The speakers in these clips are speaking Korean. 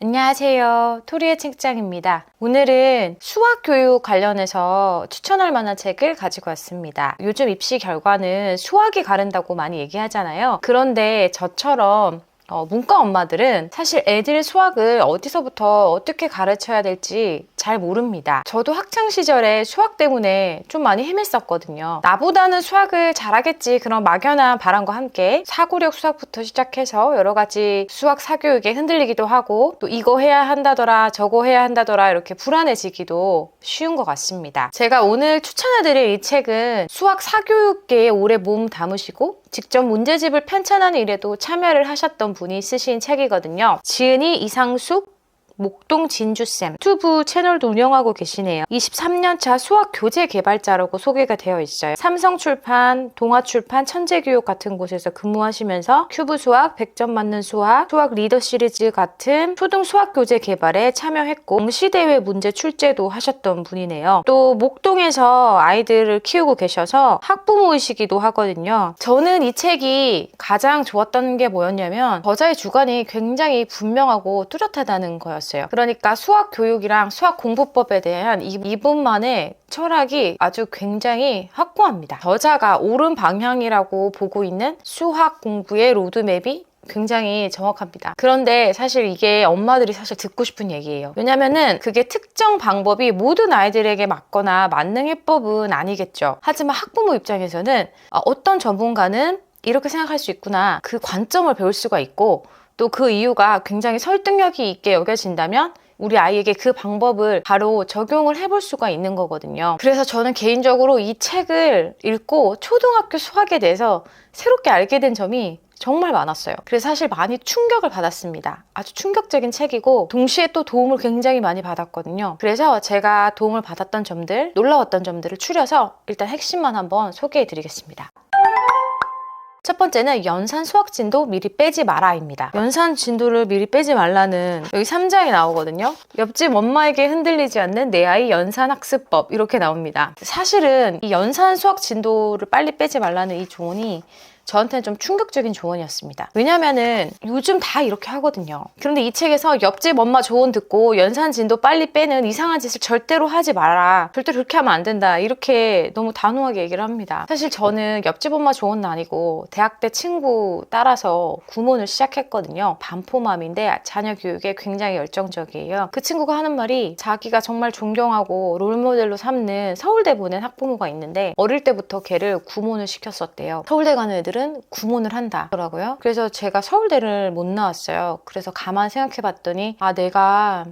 안녕하세요. 토리의 책장입니다. 오늘은 수학 교육 관련해서 추천할 만한 책을 가지고 왔습니다. 요즘 입시 결과는 수학이 가른다고 많이 얘기하잖아요. 그런데 저처럼 어, 문과 엄마들은 사실 애들 수학을 어디서부터 어떻게 가르쳐야 될지 잘 모릅니다. 저도 학창 시절에 수학 때문에 좀 많이 헤맸었거든요. 나보다는 수학을 잘하겠지 그런 막연한 바람과 함께 사고력 수학부터 시작해서 여러 가지 수학 사교육에 흔들리기도 하고 또 이거 해야 한다더라 저거 해야 한다더라 이렇게 불안해지기도 쉬운 것 같습니다. 제가 오늘 추천해드릴 이 책은 수학 사교육계에 오래 몸 담으시고 직접 문제집을 편찬하는 일에도 참여를 하셨던 분이 쓰신 책이거든요. 지은이 이상숙 목동 진주쌤 유튜브 채널도 운영하고 계시네요. 23년차 수학 교재 개발자라고 소개가 되어 있어요. 삼성출판, 동아출판, 천재교육 같은 곳에서 근무하시면서 큐브 수학, 100점 맞는 수학, 수학 리더 시리즈 같은 초등 수학 교재 개발에 참여했고 공시대회 문제 출제도 하셨던 분이네요. 또 목동에서 아이들을 키우고 계셔서 학부모이시기도 하거든요. 저는 이 책이 가장 좋았던 게 뭐였냐면 저자의 주관이 굉장히 분명하고 뚜렷하다는 거였어요. 그러니까 수학 교육이랑 수학 공부법에 대한 이, 이분만의 철학이 아주 굉장히 확고합니다. 저자가 옳은 방향이라고 보고 있는 수학 공부의 로드맵이 굉장히 정확합니다. 그런데 사실 이게 엄마들이 사실 듣고 싶은 얘기예요. 왜냐면은 그게 특정 방법이 모든 아이들에게 맞거나 만능 해법은 아니겠죠. 하지만 학부모 입장에서는 아, 어떤 전문가는 이렇게 생각할 수 있구나. 그 관점을 배울 수가 있고 또 그 이유가 굉장히 설득력이 있게 여겨진다면 우리 아이에게 그 방법을 바로 적용을 해볼 수가 있는 거거든요. 그래서 저는 개인적으로 이 책을 읽고 초등학교 수학에 대해서 새롭게 알게 된 점이 정말 많았어요. 그래서 사실 많이 충격을 받았습니다. 아주 충격적인 책이고 동시에 또 도움을 굉장히 많이 받았거든요. 그래서 제가 도움을 받았던 점들, 놀라웠던 점들을 추려서 일단 핵심만 한번 소개해 드리겠습니다. 첫 번째는 연산 수학 진도 미리 빼지 마라입니다. 연산 진도를 미리 빼지 말라는 여기 3장이 나오거든요. 옆집 엄마에게 흔들리지 않는 내 아이 연산 학습법 이렇게 나옵니다. 사실은 이 연산 수학 진도를 빨리 빼지 말라는 이 조언이 저한테는 좀 충격적인 조언이었습니다. 왜냐면은 요즘 다 이렇게 하거든요. 그런데 이 책에서 옆집 엄마 조언 듣고 연산 진도 빨리 빼는 이상한 짓을 절대로 하지 마라. 절대로 그렇게 하면 안 된다. 이렇게 너무 단호하게 얘기를 합니다. 사실 저는 옆집 엄마 조언은 아니고 대학 때 친구 따라서 구몬을 시작했거든요. 반포맘인데 자녀 교육에 굉장히 열정적이에요. 그 친구가 하는 말이 자기가 정말 존경하고 롤모델로 삼는 서울대 보낸 학부모가 있는데 어릴 때부터 걔를 구몬을 시켰었대요. 서울대 가는 애들은 구몬을 한다더라고요. 그래서 제가 서울대를 못 나왔어요. 그래서 가만 생각해 봤더니 아 내가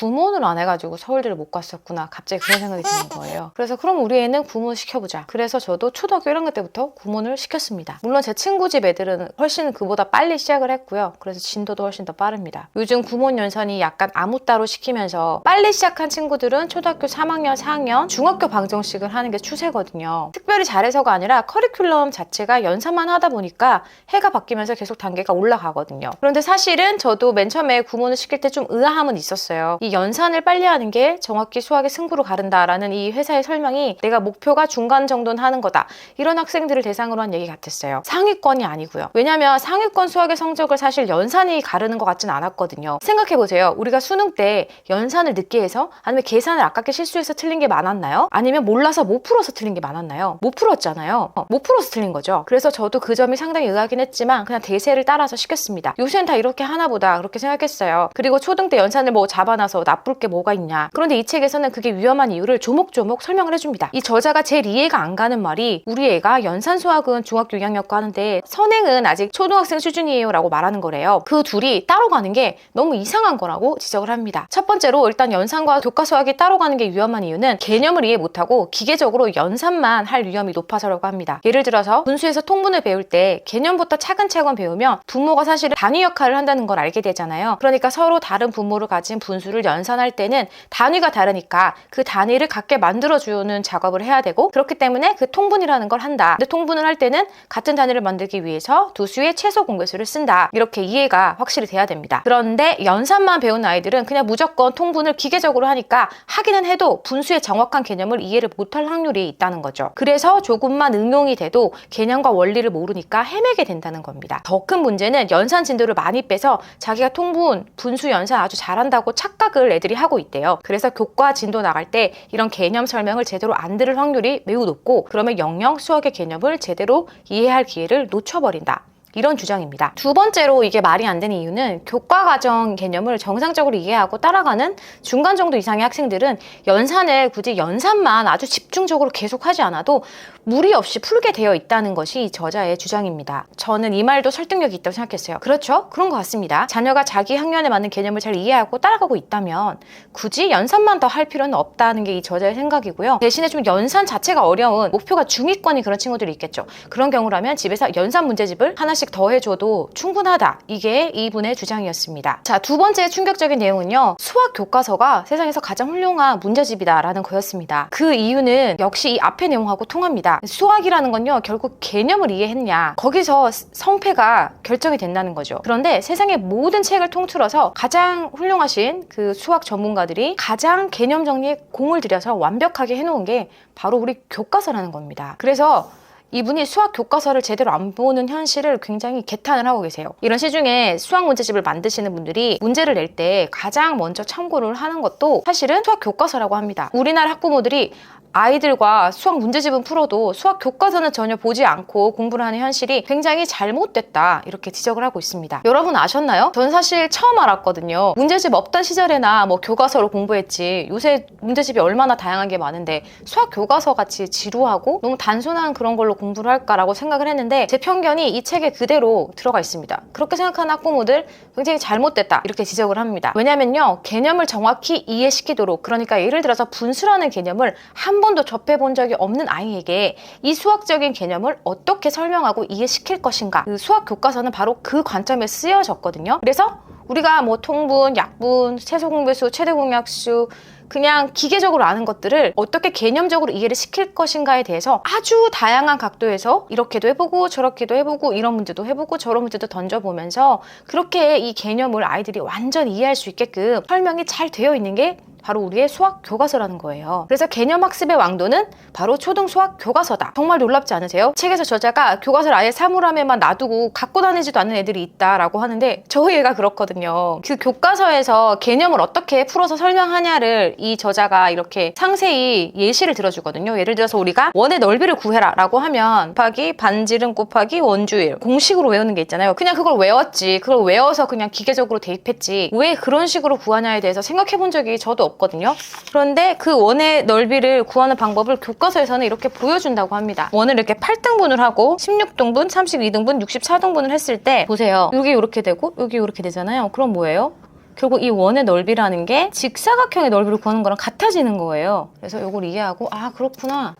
구몬을 안 해가지고 서울대를 못 갔었구나. 갑자기 그런 생각이 드는 거예요. 그래서 그럼 우리 애는 구몬 시켜보자. 그래서 저도 초등학교 1학년 때부터 구몬을 시켰습니다. 물론 제 친구 집 애들은 훨씬 그보다 빨리 시작을 했고요. 그래서 진도도 훨씬 더 빠릅니다. 요즘 구몬 연산이 약간 아무 따로 시키면서 빨리 시작한 친구들은 초등학교 3학년, 4학년, 중학교 방정식을 하는 게 추세거든요. 특별히 잘해서가 아니라 커리큘럼 자체가 연산만 하다 보니까 해가 바뀌면서 계속 단계가 올라가거든요. 그런데 사실은 저도 맨 처음에 구몬을 시킬 때 좀 의아함은 있었어요. 이 연산을 빨리 하는 게 정확히 수학의 승부로 가른다라는 이 회사의 설명이 내가 목표가 중간 정도는 하는 거다. 이런 학생들을 대상으로 한 얘기 같았어요. 상위권이 아니고요. 왜냐면 상위권 수학의 성적을 사실 연산이 가르는 것 같진 않았거든요. 생각해보세요. 우리가 수능 때 연산을 늦게 해서 아니면 계산을 아깝게 실수해서 틀린 게 많았나요? 아니면 몰라서 못 풀어서 틀린 게 많았나요? 못 풀었잖아요. 어, 못 풀어서 틀린 거죠. 그래서 저도 그 점이 상당히 의아하긴 했지만 그냥 대세를 따라서 시켰습니다. 요새는 다 이렇게 하나 보다 그렇게 생각했어요. 그리고 초등 때 연산을 뭐 잡아 놔서 나쁠 게 뭐가 있냐. 그런데 이 책에서는 그게 위험한 이유를 조목조목 설명을 해줍니다. 이 저자가 제일 이해가 안 가는 말이 우리 애가 연산 수학은 중학교 2학년과 하는데 선행은 아직 초등학생 수준이에요 라고 말하는 거래요. 그 둘이 따로 가는 게 너무 이상한 거라고 지적을 합니다. 첫 번째로 일단 연산과 교과 수학이 따로 가는 게 위험한 이유는 개념을 이해 못하고 기계적으로 연산만 할 위험이 높아서라고 합니다. 예를 들어서 분수에서 통분을 배울 때 개념부터 차근차근 배우면 분모가 사실 단위 역할을 한다는 걸 알게 되잖아요. 그러니까 서로 다른 분모를 가진 분수 분수를 연산할 때는 단위가 다르니까 그 단위를 같게 만들어주는 작업을 해야 되고 그렇기 때문에 그 통분이라는 걸 한다. 근데 통분을 할 때는 같은 단위를 만들기 위해서 두 수의 최소 공배수를 쓴다. 이렇게 이해가 확실히 돼야 됩니다. 그런데 연산만 배운 아이들은 그냥 무조건 통분을 기계적으로 하니까 하기는 해도 분수의 정확한 개념을 이해를 못할 확률이 있다는 거죠. 그래서 조금만 응용이 돼도 개념과 원리를 모르니까 헤매게 된다는 겁니다. 더 큰 문제는 연산 진도를 많이 빼서 자기가 통분, 분수 연산 아주 잘한다고 착 각을 애들이 하고 있대요. 그래서 교과 진도 나갈 때 이런 개념 설명을 제대로 안 들을 확률이 매우 높고 그러면 영영 수학의 개념을 제대로 이해할 기회를 놓쳐버린다. 이런 주장입니다. 두 번째로 이게 말이 안 되는 이유는 교과 과정 개념을 정상적으로 이해하고 따라가는 중간 정도 이상의 학생들은 연산을 굳이 연산만 아주 집중적으로 계속 하지 않아도 무리 없이 풀게 되어 있다는 것이 이 저자의 주장입니다. 저는 이 말도 설득력이 있다고 생각했어요. 그렇죠? 그런 것 같습니다. 자녀가 자기 학년에 맞는 개념을 잘 이해하고 따라가고 있다면 굳이 연산만 더 할 필요는 없다는 게 이 저자의 생각이고요. 대신에 좀 연산 자체가 어려운 목표가 중위권이 그런 친구들이 있겠죠. 그런 경우라면 집에서 연산 문제집을 하나씩 더 해줘도 충분하다. 이게 이분의 주장이었습니다. 자, 두 번째 충격적인 내용은요. 수학 교과서가 세상에서 가장 훌륭한 문제집이다라는 거였습니다. 그 이유는 역시 이 앞의 내용하고 통합니다. 수학이라는 건요, 결국 개념을 이해했냐. 거기서 성패가 결정이 된다는 거죠. 그런데 세상의 모든 책을 통틀어서 가장 훌륭하신 그 수학 전문가들이 가장 개념 정리에 공을 들여서 완벽하게 해놓은 게 바로 우리 교과서라는 겁니다. 그래서 이분이 수학 교과서를 제대로 안 보는 현실을 굉장히 개탄을 하고 계세요. 이런 시중에 수학 문제집을 만드시는 분들이 문제를 낼 때 가장 먼저 참고를 하는 것도 사실은 수학 교과서라고 합니다. 우리나라 학부모들이 아이들과 수학 문제집은 풀어도 수학 교과서는 전혀 보지 않고 공부를 하는 현실이 굉장히 잘못됐다 이렇게 지적을 하고 있습니다. 여러분 아셨나요? 저는 사실 처음 알았거든요. 문제집 없던 시절에나 뭐 교과서로 공부했지 요새 문제집이 얼마나 다양한 게 많은데 수학 교과서 같이 지루하고 너무 단순한 그런 걸로 공부를 할까라고 생각을 했는데 제 편견이 이 책에 그대로 들어가 있습니다. 그렇게 생각하는 학부모들 굉장히 잘못됐다 이렇게 지적을 합니다. 왜냐면요 개념을 정확히 이해시키도록 그러니까 예를 들어서 분수라는 개념을 한 번도 접해본 적이 없는 아이에게 이 수학적인 개념을 어떻게 설명하고 이해시킬 것인가. 그 수학 교과서는 바로 그 관점에 쓰여졌거든요. 그래서 우리가 뭐 통분, 약분, 최소 공배수, 최대 공약수, 그냥 기계적으로 아는 것들을 어떻게 개념적으로 이해를 시킬 것인가에 대해서 아주 다양한 각도에서 이렇게도 해보고 저렇게도 해보고 이런 문제도 해보고 저런 문제도 던져보면서 그렇게 이 개념을 아이들이 완전 이해할 수 있게끔 설명이 잘 되어 있는 게 바로 우리의 수학 교과서라는 거예요. 그래서 개념 학습의 왕도는 바로 초등 수학 교과서다. 정말 놀랍지 않으세요? 책에서 저자가 교과서를 아예 사물함에만 놔두고 갖고 다니지도 않는 애들이 있다라고 하는데 저희 애가 그렇거든요. 그 교과서에서 개념을 어떻게 풀어서 설명하냐를 이 저자가 이렇게 상세히 예시를 들어주거든요. 예를 들어서 우리가 원의 넓이를 구해라라고 하면 곱하기 반지름 곱하기 원주일 공식으로 외우는 게 있잖아요. 그냥 그걸 외웠지. 그걸 외워서 그냥 기계적으로 대입했지. 왜 그런 식으로 구하냐에 대해서 생각해 본 적이 저도 없거든요. 그런데 그 원의 넓이를 구하는 방법을 교과서에서는 이렇게 보여준다고 합니다. 원을 이렇게 8등분을 하고 16등분, 32등분, 64등분을 했을 때 보세요. 여기 이렇게 되고 여기 이렇게 되잖아요. 그럼 뭐예요? 결국 이 원의 넓이라는 게 직사각형의 넓이를 구하는 거랑 같아지는 거예요. 그래서 이걸 이해하고 아 그렇구나.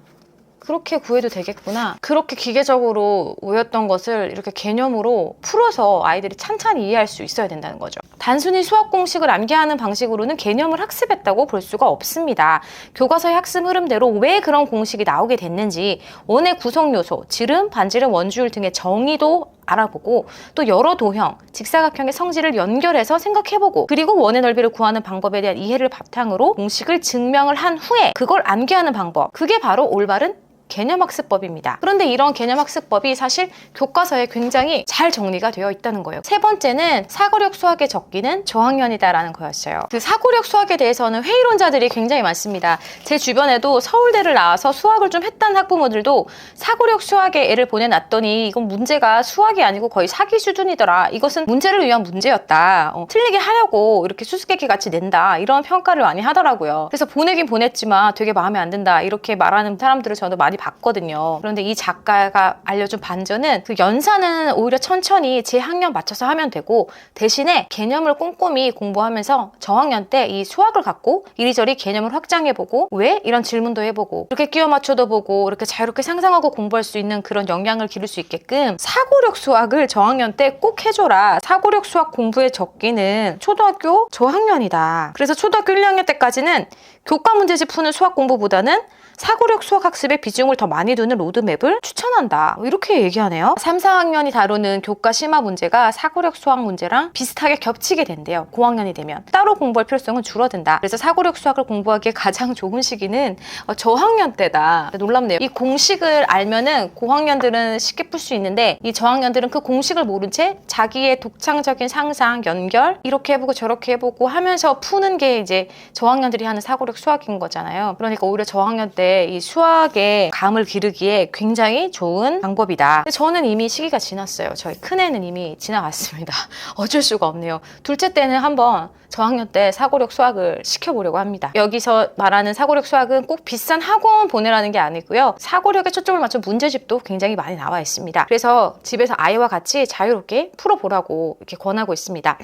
그렇게 구해도 되겠구나. 그렇게 기계적으로 외웠던 것을 이렇게 개념으로 풀어서 아이들이 찬찬히 이해할 수 있어야 된다는 거죠. 단순히 수학 공식을 암기하는 방식으로는 개념을 학습했다고 볼 수가 없습니다. 교과서의 학습 흐름대로 왜 그런 공식이 나오게 됐는지 원의 구성 요소, 지름, 반지름, 원주율 등의 정의도 알아보고 또 여러 도형, 직사각형의 성질을 연결해서 생각해보고 그리고 원의 넓이를 구하는 방법에 대한 이해를 바탕으로 공식을 증명을 한 후에 그걸 암기하는 방법 그게 바로 올바른 개념학습법입니다. 그런데 이런 개념학습법이 사실 교과서에 굉장히 잘 정리가 되어 있다는 거예요. 세 번째는 사고력 수학의 적기는 저학년이다라는 거였어요. 그 사고력 수학에 대해서는 회의론자들이 굉장히 많습니다. 제 주변에도 서울대를 나와서 수학을 좀 했다는 학부모들도 사고력 수학에 애를 보내놨더니 이건 문제가 수학이 아니고 거의 사기 수준이더라. 이것은 문제를 위한 문제였다. 어, 틀리게 하려고 이렇게 수수께끼 같이 낸다. 이런 평가를 많이 하더라고요. 그래서 보내긴 보냈지만 되게 마음에 안 든다. 이렇게 말하는 사람들을 저도 많이 봤거든요. 그런데 이 작가가 알려준 반전은 그 연산은 오히려 천천히 제 학년 맞춰서 하면 되고 대신에 개념을 꼼꼼히 공부하면서 저학년 때 이 수학을 갖고 이리저리 개념을 확장해보고 왜 이런 질문도 해보고 이렇게 끼워 맞춰도 보고 이렇게 자유롭게 상상하고 공부할 수 있는 그런 역량을 기를 수 있게끔 사고력 수학을 저학년 때 꼭 해줘라. 사고력 수학 공부의 적기는 초등학교 저학년이다. 그래서 초등학교 1학년 때까지는 교과 문제집 푸는 수학 공부보다는 사고력 수학 학습에 비중을 더 많이 두는 로드맵을 추천한다. 이렇게 얘기하네요. 3, 4학년이 다루는 교과 심화 문제가 사고력 수학 문제랑 비슷하게 겹치게 된대요. 고학년이 되면. 따로 공부할 필요성은 줄어든다. 그래서 사고력 수학을 공부하기에 가장 좋은 시기는 어, 저학년 때다. 놀랍네요. 이 공식을 알면은 고학년들은 쉽게 풀 수 있는데 이 저학년들은 그 공식을 모른 채 자기의 독창적인 상상, 연결 이렇게 해보고 저렇게 해보고 하면서 푸는 게 이제 저학년들이 하는 사고력 수학인 거잖아요. 그러니까 오히려 저학년 때이 수학에 감을 기르기에 굉장히 좋은 방법이다. 저는 이미 시기가 지났어요. 저희 큰애는 이미 지나갔습니다. 어쩔 수가 없네요. 둘째 때는 한번 저학년 때 사고력 수학을 시켜보려고 합니다. 여기서 말하는 사고력 수학은 꼭 비싼 학원 보내라는 게 아니고요. 사고력에 초점을 맞춘 문제집도 굉장히 많이 나와 있습니다. 그래서 집에서 아이와 같이 자유롭게 풀어보라고 이렇게 권하고 있습니다.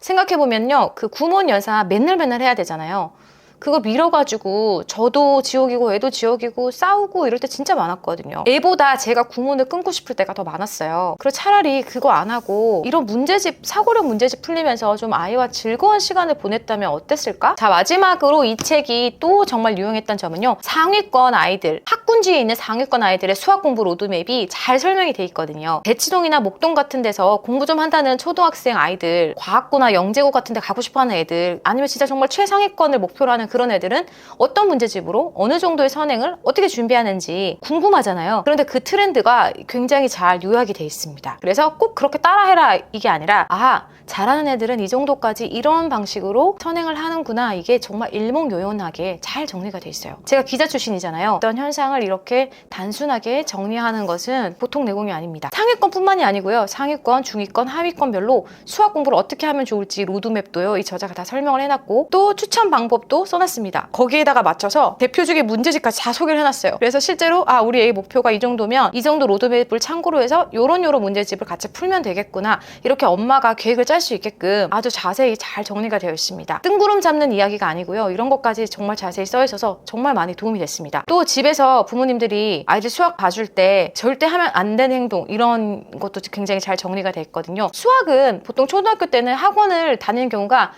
생각해보면요. 그 구몬 연사 맨날 맨날 해야 되잖아요. 그거 밀어가지고 저도 지옥이고 애도 지옥이고 싸우고 이럴 때 진짜 많았거든요. 애보다 제가 구몬을 끊고 싶을 때가 더 많았어요. 그리고 차라리 그거 안 하고 이런 문제집 사고력 문제집 풀리면서 좀 아이와 즐거운 시간을 보냈다면 어땠을까? 자 마지막으로 이 책이 또 정말 유용했던 점은요. 상위권 아이들 학군지에 있는 상위권 아이들의 수학 공부 로드맵이 잘 설명이 돼 있거든요. 대치동이나 목동 같은 데서 공부 좀 한다는 초등학생 아이들 과학고나 영재고 같은 데 가고 싶어하는 애들 아니면 진짜 정말 최상위권을 목표로 하는 그런 애들은 어떤 문제집으로 어느 정도의 선행을 어떻게 준비하는지 궁금하잖아요. 그런데 그 트렌드가 굉장히 잘 요약이 돼 있습니다. 그래서 꼭 그렇게 따라해라 이게 아니라 아 잘하는 애들은 이 정도까지 이런 방식으로 선행을 하는구나 이게 정말 일목요연하게 잘 정리가 돼 있어요. 제가 기자 출신이잖아요. 어떤 현상을 이렇게 단순하게 정리하는 것은 보통 내공이 아닙니다. 상위권뿐만이 아니고요. 상위권, 중위권, 하위권별로 수학 공부를 어떻게 하면 좋을지 로드맵도요. 이 저자가 다 설명을 해놨고 또 추천 방법도 써 놨습니다. 거기에다가 맞춰서 대표적인 문제집까지 다 소개를 해놨어요. 그래서 실제로 아 우리 애 목표가 이 정도면 이 정도 로드맵을 참고로 해서 요런 요런 문제집을 같이 풀면 되겠구나. 이렇게 엄마가 계획을 짤 수 있게끔 아주 자세히 잘 정리가 되어 있습니다. 뜬구름 잡는 이야기가 아니고요. 이런 것까지 정말 자세히 써 있어서 정말 많이 도움이 됐습니다. 또 집에서 부모님들이 아이들 수학 봐줄 때 절대 하면 안 되는 행동 이런 것도 굉장히 잘 정리가 돼 있거든요. 수학은 보통 초등학교 때는 학원을 다니는 경우가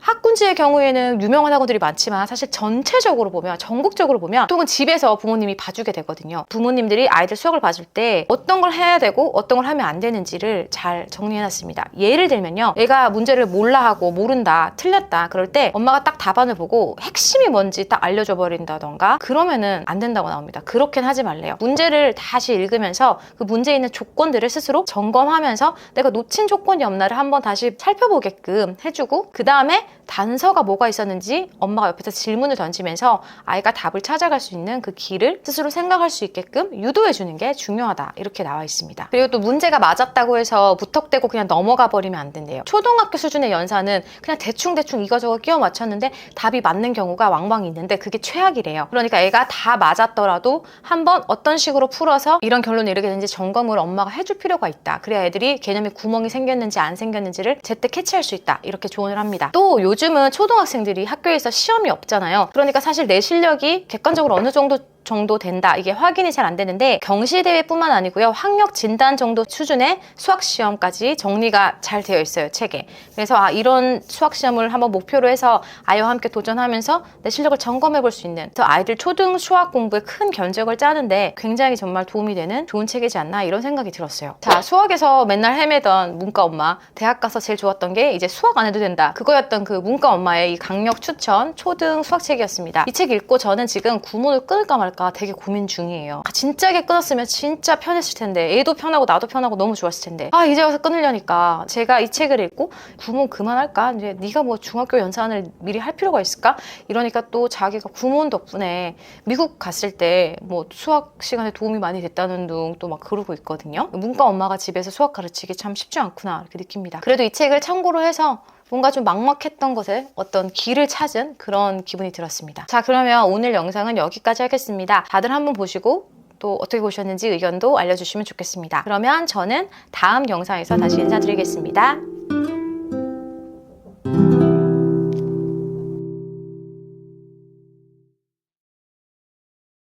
학군지의 경우에는 유명한 학원들이 많지만 사실 전체적으로 보면 전국적으로 보면 보통은 집에서 부모님이 봐주게 되거든요. 부모님들이 아이들 수학을 봐줄 때 어떤 걸 해야 되고 어떤 걸 하면 안 되는지를 잘 정리해놨습니다. 예를 들면요. 애가 문제를 몰라 하고 모른다, 틀렸다 그럴 때 엄마가 딱 답안을 보고 핵심이 뭔지 딱 알려줘 버린다던가 그러면은 안 된다고 나옵니다. 그렇게는 하지 말래요. 문제를 다시 읽으면서 그 문제에 있는 조건들을 스스로 점검하면서 내가 놓친 조건이 없나를 한번 다시 살펴보게끔 해주고 그 다음에 단서가 뭐가 있었는지 엄마가 옆에서 질문을 던지면서 아이가 답을 찾아갈 수 있는 그 길을 스스로 생각할 수 있게끔 유도해 주는 게 중요하다. 이렇게 나와 있습니다. 그리고 또 문제가 맞았다고 해서 무턱대고 그냥 넘어가 버리면 안 된대요. 초등학교 수준의 연산은 그냥 대충대충 이거저거 끼워 맞췄는데 답이 맞는 경우가 왕왕 있는데 그게 최악이래요. 그러니까 애가 다 맞았더라도 한번 어떤 식으로 풀어서 이런 결론을 이르게 되는지 점검을 엄마가 해줄 필요가 있다. 그래야 애들이 개념에 구멍이 생겼는지 안 생겼는지를 제때 캐치할 수 있다. 이렇게 조언을 합니다. 또 요즘은 초등학생들이 학교에서 시험이 없잖아요. 그러니까 사실 내 실력이 객관적으로 어느 정도 정도 된다. 이게 확인이 잘 안 되는데 경시대회뿐만 아니고요. 학력 진단 정도 수준의 수학 시험까지 정리가 잘 되어 있어요. 책에. 그래서 아 이런 수학 시험을 한번 목표로 해서 아이와 함께 도전하면서 내 실력을 점검해 볼 수 있는 또 아이들 초등 수학 공부에 큰 견적을 짜는데 굉장히 정말 도움이 되는 좋은 책이지 않나 이런 생각이 들었어요. 자 수학에서 맨날 헤매던 문과 엄마 대학 가서 제일 좋았던 게 이제 수학 안 해도 된다. 그거였던 그 문과 엄마의 이 강력 추천 초등 수학책이었습니다. 이 책 읽고 저는 지금 구몬을 끊을까 말까 할까 되게 고민 중이에요. 아, 진짜게 끊었으면 진짜 편했을 텐데 애도 편하고 나도 편하고 너무 좋았을 텐데 아 이제 와서 끊으려니까 제가 이 책을 읽고 구몬 그만할까? 이제 네가 뭐 중학교 연산을 미리 할 필요가 있을까? 이러니까 또 자기가 구몬 덕분에 미국 갔을 때 뭐 수학 시간에 도움이 많이 됐다는 둥 또 막 그러고 있거든요. 문과 엄마가 집에서 수학 가르치기 참 쉽지 않구나 이렇게 느낍니다. 그래도 이 책을 참고로 해서 뭔가 좀 막막했던 것에 어떤 길을 찾은 그런 기분이 들었습니다. 자, 그러면 오늘 영상은 여기까지 하겠습니다. 다들 한번 보시고 또 어떻게 보셨는지 의견도 알려주시면 좋겠습니다. 그러면 저는 다음 영상에서 다시 인사드리겠습니다.